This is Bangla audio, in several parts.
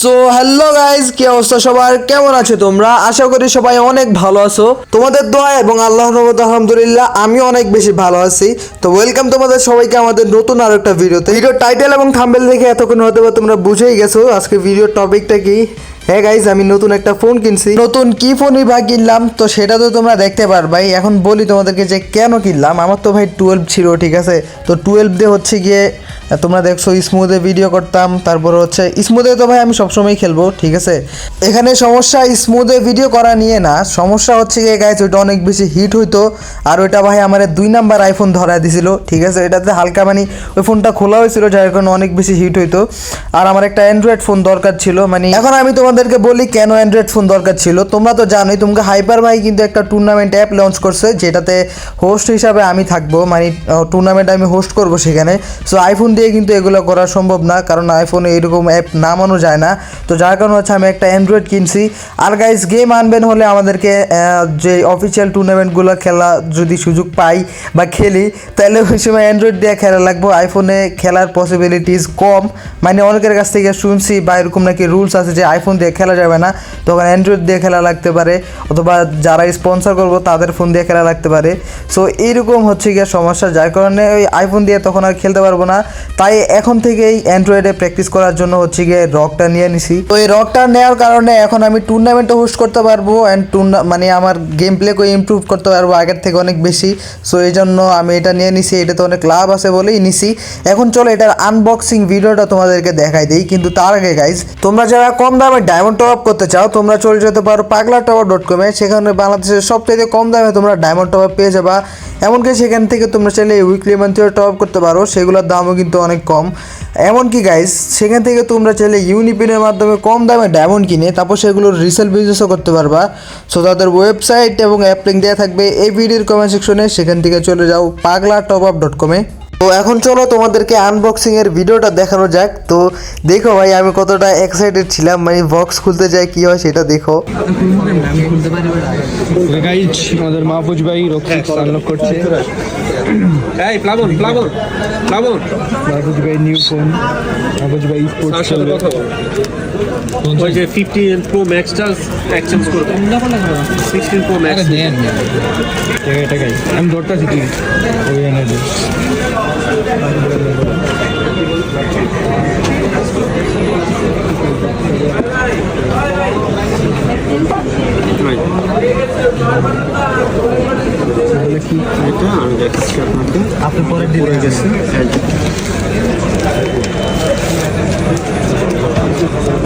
সো হ্যালো গাইজ কি অবস্থা সবার? কেমন আছো তোমরা? আশা করি সবাই অনেক ভালো আছো। তোমাদের দোয়া এবং আল্লাহ রহমত, আলহামদুলিল্লাহ আমি অনেক বেশি ভালো আছি। তো ওয়েলকাম তোমাদের সবাইকে আমাদের নতুন আর একটা ভিডিওতে ভিডিও টাইটেল এবং থাম্বেল দেখে এতক্ষণ হয়তো তোমরা বুঝেই গেছো আজকে ভিডিও টপিকটা কি। হ্যাঁ গাইজ আমি নতুন একটা ফোন কিনছি। নতুন কি ফোনই বা কিনলাম? তো সেটা তো তোমরা দেখতে পারবাই এখন বলি তোমাদেরকে যে কেন কিনলাম? আমার তো ভাই টুয়েলভ ছিল, ঠিক আছে? তো টুয়েলভ দিয়ে হচ্ছে গিয়ে তোমরা দেখছ স্মুথে ভিডিও করতাম। তারপর হচ্ছে স্মুথে তো ভাই আমি সবসময় খেলব, ঠিক আছে? এখানে সমস্যা স্মুথে ভিডিও করা নিয়ে না। সমস্যা হচ্ছে গিয়ে গাইজ ওইটা অনেক বেশি হিট হইতো। আর ওইটা ভাই আমার দুই নাম্বার আইফোন ধরা দিছিল, ঠিক আছে? এটাতে হালকা মানে ওই ফোনটা খোলা হয়েছিল, যার কারণে অনেক বেশি হিট হইতো। আর আমার একটা অ্যান্ড্রয়েড ফোন দরকার ছিল মানে এখন আমি তোমাদেরকে বলি, কেন অ্যান্ড্রয়েড ফোন দরকার ছিল? তোমরা তো জানোই, তোমাকে হাইপার ভাই কিন্তু একটা টুর্নামেন্ট অ্যাপ লঞ্চ করছে, যেটাতে হোস্ট হিসাবে আমি থাকব। মানে টুর্নামেন্ট আমি হোস্ট করব সেখানে। সো আইফোন দিয়ে কিন্তু এগুলো করা সম্ভব না, কারণ আইফোনে এরকম অ্যাপ নামানো যায় না। তো যার কারণে হচ্ছে আমি একটা অ্যান্ড্রয়েড কিনছি। আর গাইজ গেম আনবেন হলে আমাদেরকে যে অফিসিয়াল টুর্নামেন্টগুলো খেলা যদি সুযোগ পাই বা খেলি, তাহলে ওই সময় অ্যান্ড্রয়েড দিয়ে খেলা লাগবো। আইফোনে খেলার পসিবিলিটিস কম। মানে অনেকের কাছ থেকে শুনছি বা এরকম নাকি রুলস আছে যে আইফোন দিয়ে খেলা যাবে না। তখন অ্যান্ড্রয়েড দিয়ে খেলা লাগতে পারে, অথবা যারা স্পন্সর করব তাদের ফোন দিয়ে খেলা লাগতে পারে। সো এইরকম হচ্ছে গিয়ে সমস্যা, যার কারণে ওই আইফোন দিয়ে তখন আর খেলতে পারব না। তাই এখন থেকেই অ্যান্ড্রয়েডে প্র্যাকটিস করার জন্য হচ্ছে গিয়ে রকটা নিয়ে নিছি। তো এই রকটা নেওয়ার কারণে এখন আমি টুর্নামেন্টও হোস্ট করতে পারব অ্যান্ড টুর্না মানে আমার গেম প্লেকেও ইমপ্রুভ করতে পারব আগের থেকে অনেক বেশি। সো এই জন্য আমি এটা নিয়ে নিছি, এটা তো অনেক লাভ আছে বলেই নিছি। এখন চলো এটার আনবক্সিং ভিডিওটা তোমাদেরকে দেখাই দিই, কিন্তু তার আগে গাইজ তোমরা যারা কম দামে ডায়মন্ড টপ আপ করতে চাও, তোমরা চলে যেতে পারো পাগলা টাওয়ার ডট কমে সেখানে বাংলাদেশের সব সবথেকে কম দামে তোমরা ডায়মন্ড টপ আপ পেয়ে যাবা। এমনকি সেখান থেকে তোমরা চাইলে উইকলি মান্থলিও টপ আপ করতে পারো, সেগুলোর দামও কিন্তু অনেক কম। এমনকি গাইস সেখান থেকে তোমরা চাইলে ইউনিপিনের মাধ্যমে কম দামে ডায়মন্ড কিনে, তারপর সেগুলোর রিসেল বিজনেসও করতে পারবা। সো তাদের ওয়েবসাইট এবং অ্যাপ লিঙ্ক দেওয়া থাকবে এই ভিডিওর কমেন্ট সেকশনে সেখান থেকে চলে যাও পাগলা টপ আপ ডট কমে তো এখন চলো তোমাদেরকে আনবক্সিং এর ভিডিওটা দেখানো যাক। তো দেখো ভাই, আমি কতটা এক্সাইটেড ছিলাম। মানে বক্স খুলতে যাই, কি হয় সেটা দেখো। আমাদের মাহফুজ ভাই রক্ষিত আনলক করছে। এই প্লাবন প্লাবন প্লাবন। মাহফুজ ভাই নিউ ফোন মাহফুজ ভাই স্পোর্টস তার সাথে কথা বল। ওই যে ফিফটিন প্রো ম্যাক্সটা এক্সচেঞ্জ করবে সিক্সটিন প্রো ম্যাক্স এটা গাইজ আমি দরটা জিতি ওই এনে এটা? আমি দেখাচ্ছি আপনাকে। আপনি পরে পড়ে গেছে।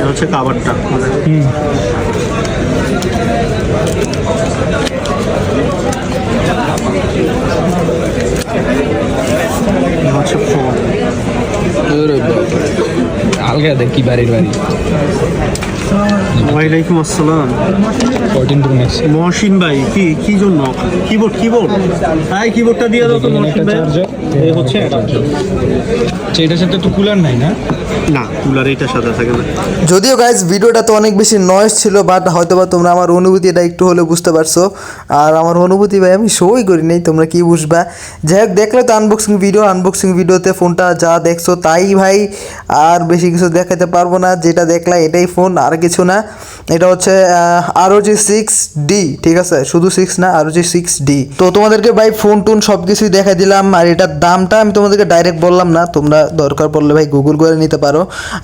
এই হচ্ছে হচ্ছে ফোন আলগা দেখ কি বাড়ির বাড়ি। ওয়ালাইকুম আসসালাম। মহসিন ভাই কি কি জন্য? কিবোর্ড কিবোর্ড কিবোর্ডটা দিয়ে দাও তো মহসিন ভাই। এই হচ্ছে। এটার সাথে তো কুলার নাই না? না কুলার এইটার সাথে থাকে না। যদিও গাইজ ভিডিওটা তো অনেক বেশি নয়েজ ছিল বাট হয়তো বা তোমরা আমার অনুভূতি এটা একটু হলে বুঝতে পারছ। আর আমার অনুভূতি ভাই আমি শোই করি নাই তোমরা কি বুঝবা? যাই হোক দেখলে তো আনবক্সিং ভিডিও আনবক্সিং ভিডিওতে ফোনটা যা দেখছ তাই ভাই আর বেশি কিছু দেখাতে পারব না যেটা দেখলা এটাই ফোন আর কিছু না। এটা হচ্ছে আরও জি সিক্স ডি ঠিক আছে? শুধু সিক্স না আরও জি সিক্স ডি তো তোমাদেরকে ভাই ফোন টোন সব কিছুই দেখাই দিলাম, আর এটার দামটা আমি তোমাদেরকে ডাইরেক্ট বললাম না, তোমরা দরকার পড়লে ভাই গুগল করে নিতে পারো।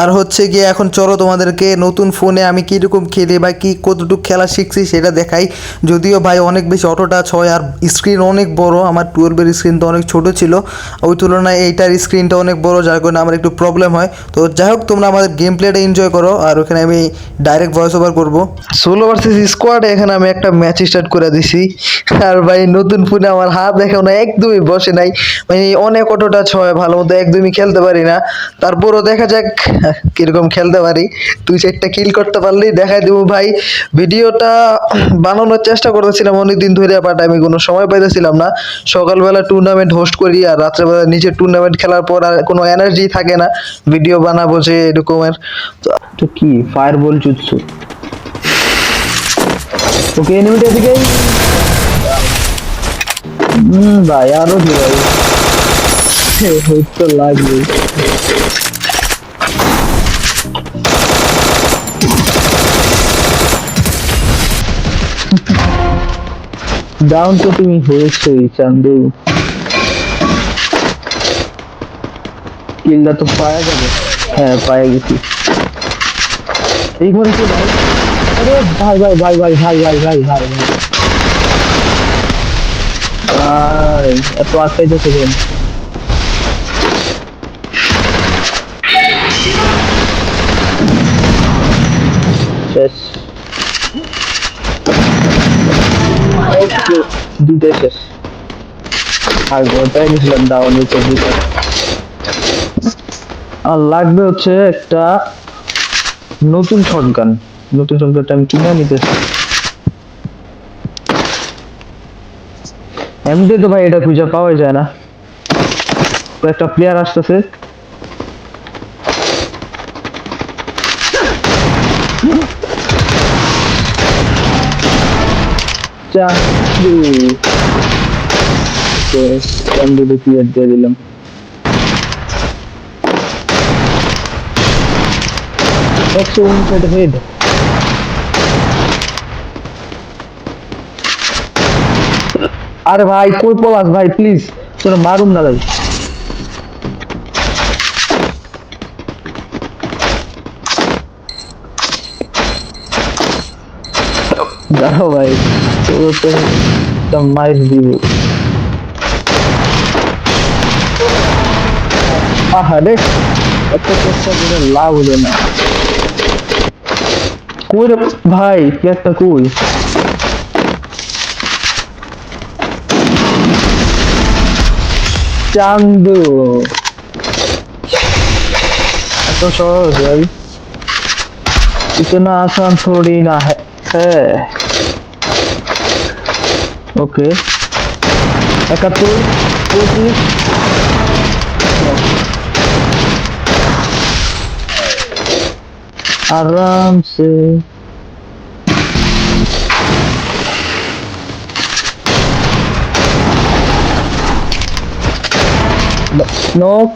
আর হচ্ছে গিয়ে এখন চলো তোমাদেরকে নতুন ফোনে আমি কীরকম খেলি বা কী কতটুকু খেলা শিখছি সেটা দেখাই। যদিও ভাই অনেক বেশি অটো টাচ হয়, আর স্ক্রিন অনেক বড়, আমার টুয়েলভের স্ক্রিন তো অনেক ছোট ছিল। ওই তুলনায় এইটার স্ক্রিনটা অনেক বড়, যার কারণে আমার একটু প্রবলেম হয়। তো যাই হোক, তোমরা আমাদের গেম প্লেটা এনজয় করো, আর ওখানে আমি ডাইরেক্ট ভয়েস ওভার করব। সোলো ভার্সেস স্কোয়াড এখানে আমি একটা ম্যাচ স্টার্ট করে দিছি। আর ভাই নতুন ফোনে আমার হাত দেখেও না একদমই বসে নাই। মানে অনেক অটো টাচ হয় ভালো মতো একদমই খেলতে পারি না। তারপরও দেখা যাক কীরকম খেলতে পারি। দুই চারটা কিল করতে পারলেই দেখাই দেবো ভাই। ভিডিওটা বানানোর চেষ্টা করতেছিলাম অনেক দিন ধরে বাট আমি কোনো সময় পাইতেছিলাম না। সকালবেলা টুর্নামেন্ট হোস্ট করি আর রাত্রেবেলা নিজে টুর্নামেন্ট খেলার পর আর কোনো এনার্জি থাকে না। ভিডিও বানাবো যে এরকমের। তো কি ফায়ার বল ओके एनिमी कैसे गई भाई, यार जी भाई। तो लाग गई। डाउन तो तुम्हें হয়েছেই चंदू। किल तो पाया যাবে है पाएगी थी ঘরে কি ভাই। আরে ভাই ভাই ভাই ভাই ভাই ভাই ভাই ভাই ভাই। ভাই, এত আটকাই যেতে দেন শেষ। দুটাই শেষ। আর গোটাই গেছিলাম ডাউন হচ্ছে দুটা আর লাগবে হচ্ছে একটা নতুন শটগান নতুন শটগানটা আমি কিনে নিতেছি এমনি তো ভাই এটা খুঁজে পাওয়াই যায় না। তো একটা প্লেয়ার আসতেছে। চাকরি। চাকরি প্লেয়ার দিয়ে দিলাম। একশো উনষাট হেড আরে ভাই, কই পলাস ভাই প্লিজ তোরা মারুন না ভাই। দাঁড়াও ভাই, তোর তো মাইর দিব। আহা রে এত চেষ্টা করে লাভ হলো না। Kurde, ভাই, ja atakuj. Chandu. এত সহজ ভাই। ইতনা আসান থোড়ি না হ্যাঁ। ওকে। একাত্তর পঁচিশ। আরামসে knock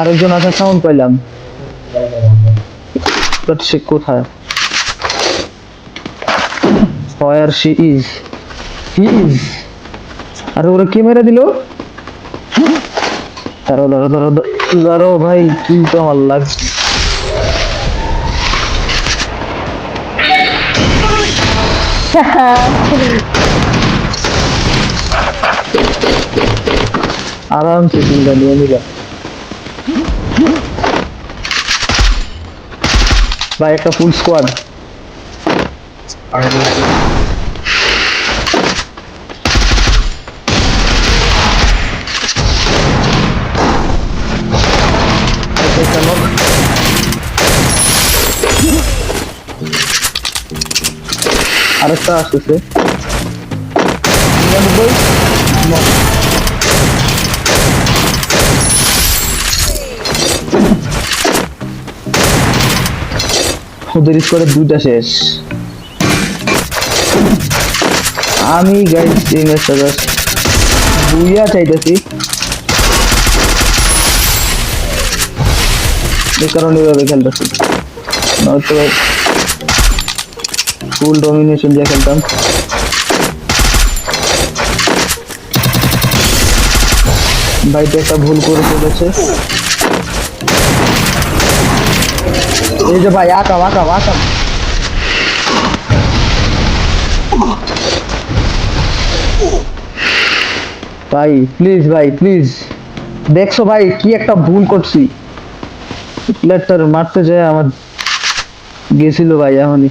আরেকজন আসার সাউন্ড পাইলাম। বাট সে কোথায়? Fire she is he is আরে ওরা কে মেরে দিল? দাঁড়াও দাঁড়াও দাঁড়াও দাঁড়াও ভাই কিন্তু আমার লাগছে। আরামসে চিন্তা নিয়ে নিবা ভাই, একটা ফুল স্কোয়াড আরেকটা আসতেছে। ওদের স্কোরে দুইটা শেষ। আমি গাইড টিমের সাথে বুইয়া চাইতেছি। এই কারণে এভাবে খেলতেছি। নয়তো ফুল ডমিনেশন দিয়ে খেলতাম ভাইটা একটা ভুল করে ফেলেছে। এই যে ভাই, আকাম আকাম আকাম। ভাই প্লিজ ভাই প্লিজ দেখছ ভাই, কি একটা ভুল করছি। প্লেয়ারটার মারতে যায়, আমার গেছিল ভাই, এখনই।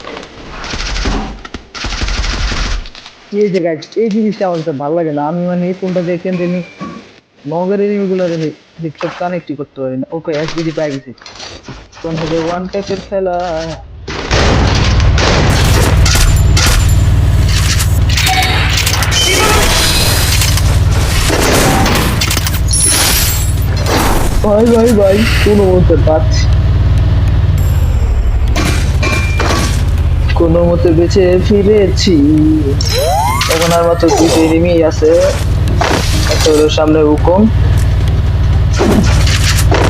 এই জায়গায় এই জিনিসটা আমার কাছে ভালো লাগে না। আমি মানে এই ফোনটা দিয়ে কেন্দ্রে নিই মগের এনিমিগুলো সব কানেক্টই করতে পারি না। ওকে এক বিজি পাই গেছি। কোন হবে? ওয়ান টাইপের খেলা ভাই ভাই ভাই, কোনো মতে পাচ্ছি কোনো মতে বেঁচে ফিরেছি। এখন আর মাত্র দুটো এনিমি আছে একটা হলো সামনে হুকুম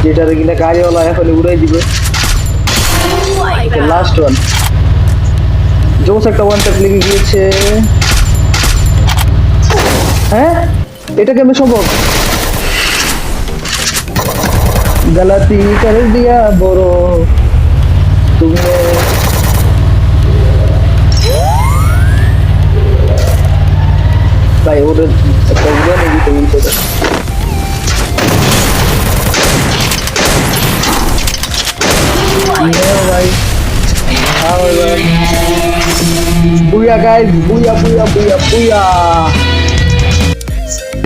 যেটারে কিনা গাড়িওয়ালা এখন উড়াই দিবে লাস্ট ওয়ান জোস একটা ওয়ান ট্যাপ লেগে গিয়েছে হ্যাঁ এটা কেমন সম্ভব गलती कर दिया बोरो तुमने ভাই ওটা একটা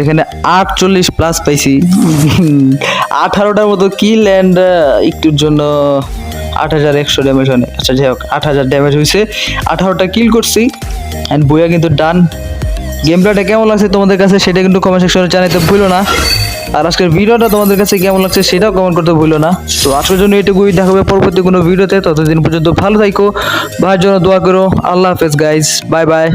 এখানে আটচল্লিশ প্লাস পাইছি। আঠারোটার মতো কিল অ্যান্ড একটুর জন্য আট হাজার একশো ড্যামেজ হয়। আচ্ছা যাই হোক, আট হাজার ড্যামেজ হয়েছে আঠারোটা কিল করছি। অ্যান্ড বইয়া কিন্তু ডান গেম প্লেটা কেমন লাগছে তোমাদের কাছে সেটা কিন্তু কমেন্ট সেকশনে জানাতে ভুলো না। আর আজকের ভিডিওটা তোমাদের কাছে কেমন লাগছে সেটাও কমেন্ট করতে ভুলো না। তো আজকের জন্য এটুকুই দেখাবে পরবর্তী কোনো ভিডিওতে। ততদিন পর্যন্ত ভালো থাকো ভাইয়ের জন্য দোয়া করো। আল্লাহ হাফেজ গাইজ বাই বাই